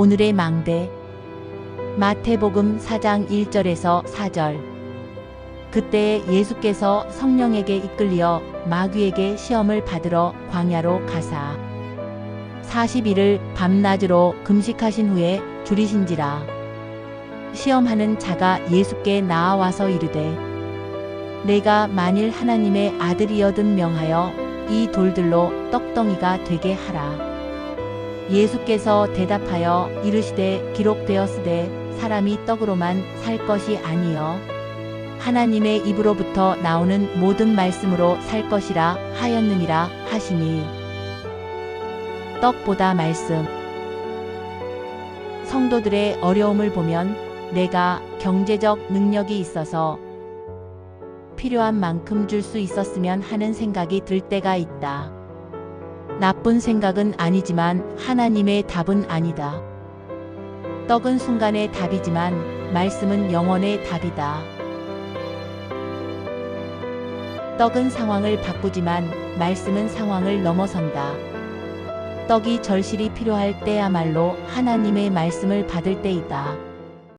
오늘의 망대. 마태복음 4장 1절에서 4절. 그때 예수께서 성령에게 이끌려 마귀에게 시험을 받으러 광야로 가사. 40일을 밤낮으로 금식하신 후에 줄이신지라. 시험하는 자가 예수께 나아와서 이르되 내가 만일 하나님의 아들이여든 명하여 이 돌들로 떡덩이가 되게 하라 예수께서 대답하여 이르시되 기록되었으되 사람이 떡으로만 살 것이 아니요. 하나님의 입으로부터 나오는 모든 말씀으로 살 것이라 하였느니라 하시니. 떡보다 말씀. 성도들의 어려움을 보면 내가 경제적 능력이 있어서 필요한 만큼 줄 수 있었으면 하는 생각이 들 때가 있다. 나쁜 생각은 아니지만 하나님의 답은 아니다. 떡은 순간의 답이지만 말씀은 영원의 답이다. 떡은 상황을 바꾸지만 말씀은 상황을 넘어선다. 떡이 절실히 필요할 때야말로 하나님의 말씀을 받을 때이다.